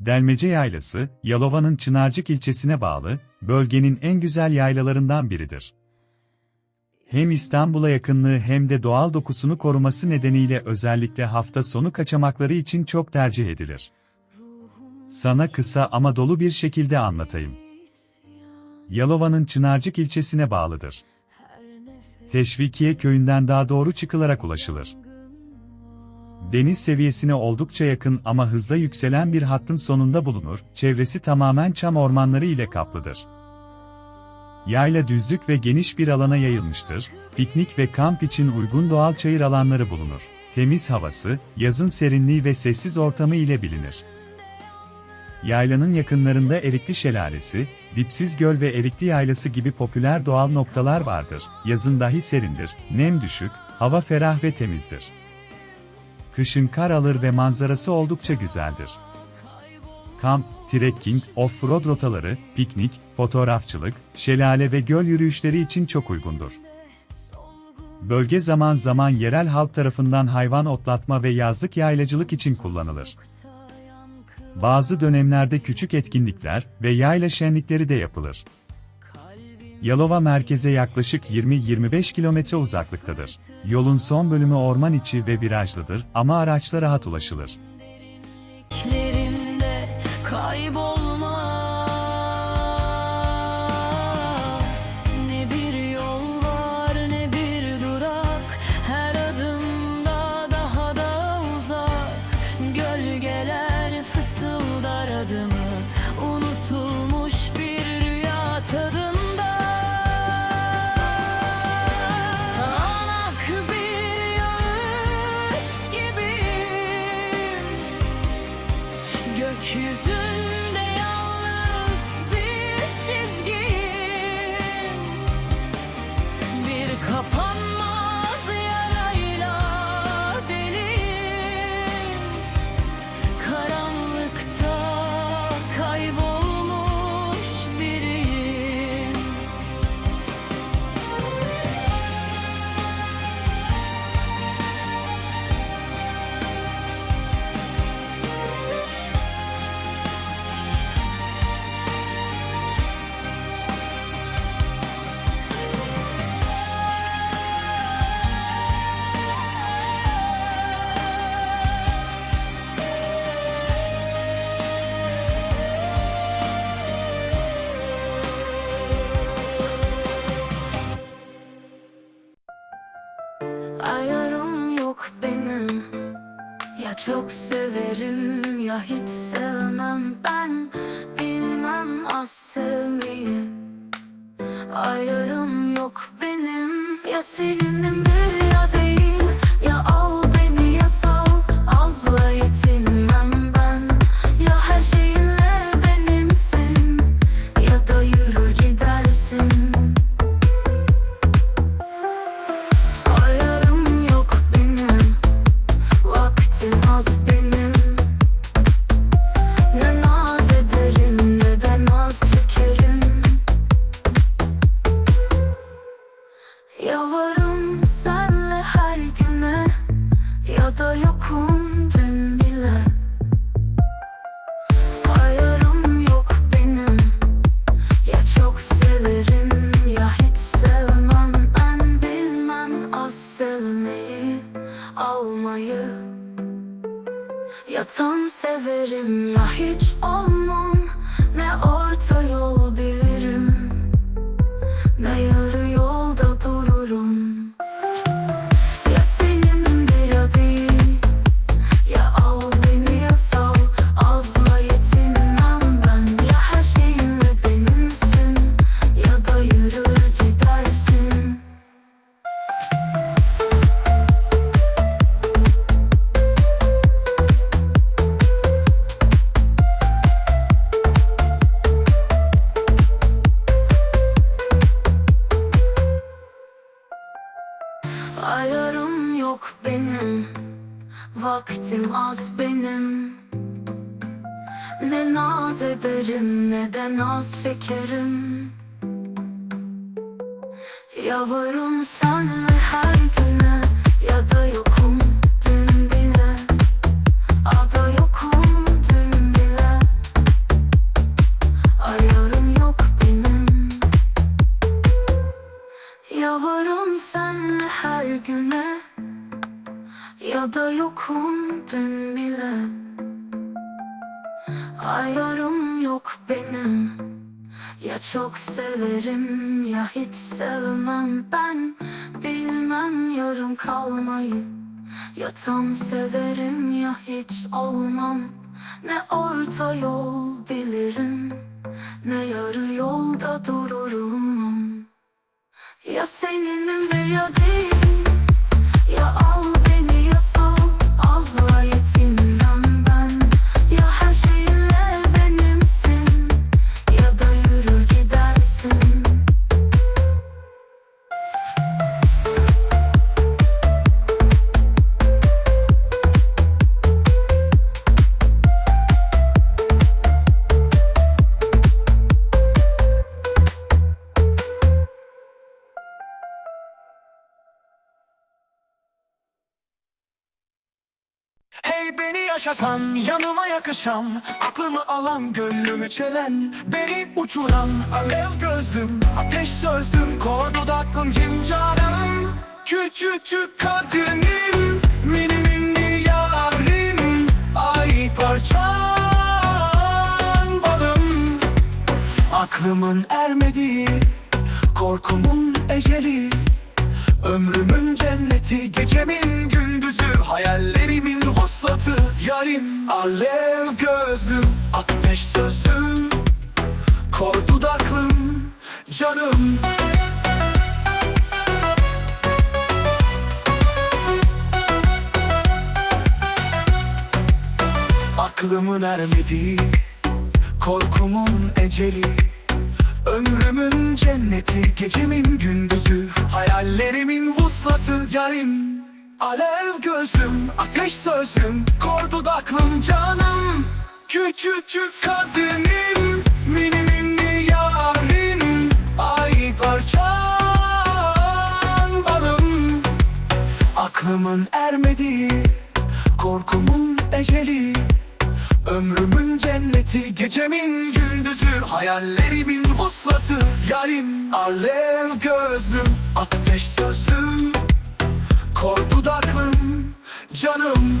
Delmece Yaylası, Yalova'nın Çınarcık ilçesine bağlı, bölgenin en güzel yaylalarından biridir. Hem İstanbul'a yakınlığı hem de doğal dokusunu koruması nedeniyle özellikle hafta sonu kaçamakları için çok tercih edilir. Sana kısa ama dolu bir şekilde anlatayım. Yalova'nın Çınarcık ilçesine bağlıdır. Teşvikiye köyünden daha doğru çıkılarak ulaşılır. Deniz seviyesine oldukça yakın ama hızla yükselen bir hattın sonunda bulunur, çevresi tamamen çam ormanları ile kaplıdır. Yayla düzlük ve geniş bir alana yayılmıştır, piknik ve kamp için uygun doğal çayır alanları bulunur. Temiz havası, yazın serinliği ve sessiz ortamı ile bilinir. Yaylanın yakınlarında Erikli Şelalesi, Dipsiz Göl ve Erikli Yaylası gibi popüler doğal noktalar vardır. Yazın dahi serindir, nem düşük, hava ferah ve temizdir. Kışın kar alır ve manzarası oldukça güzeldir. Kamp, trekking, off-road rotaları, piknik, fotoğrafçılık, şelale ve göl yürüyüşleri için çok uygundur. Bölge zaman zaman yerel halk tarafından hayvan otlatma ve yazlık yaylacılık için kullanılır. Bazı dönemlerde küçük etkinlikler ve yayla şenlikleri de yapılır. Yalova merkeze yaklaşık 20-25 kilometre uzaklıktadır. Yolun son bölümü orman içi ve virajlıdır ama araçla rahat ulaşılır. Beklerimde Gökyüzünde çok severim. Ya hiç sevmem Ben bilmem az sevmeyi. Ayarım yok benim. Ya seninimdir sevmeyi almayı. Ya tam severim ya hiç olmam. Ne orta yol bilirim Ayarım yok benim. Vaktim az benim. Ne naz ederim ne de naz çekerim. Ya varım senle her güne Ya da yokum Yalvarım senle her güne. Ya da yokum dün bile. Ayarım yok benim. Ya çok severim ya hiç sevmem. Ben Bilmem yarım kalmayı. Ya tam severim ya hiç olmam. Ne orta yol bilirim Ne yarı yolda dururum. Ya seninim veya değil ya al yaşatan, yanıma yakışan Aklımı alan, gönlümü çelen Beni uçuran, alev gözlüm Ateş sözlüm, kor dudaklım Kim canım, küçücük kadınım Mini mini yarim Ay parçan balım. Aklımın ermediği Korkumun eceli Ömrümün cenneti Gecemin gündüzü Hayallerimin vuslatı Yarim alev gözlüm Ateş sözlüm Kor dudaklım Canım. Aklımın ermediği Korkumun eceli Ömrümün cenneti, gecemin gündüzü Hayallerimin vuslatı yarim Alev gözlüm, ateş sözlüm Kor dudaklım canım Küçücük kadınım Mini mini yarim Ay parçan balım. Aklımın ermediği Korkumun eceli Ömrümün cenneti, gecemin gündüzü Hayallerimin vuslatı, yarim Alev gözlüm, ateş sözlüm Kor dudaklım, canım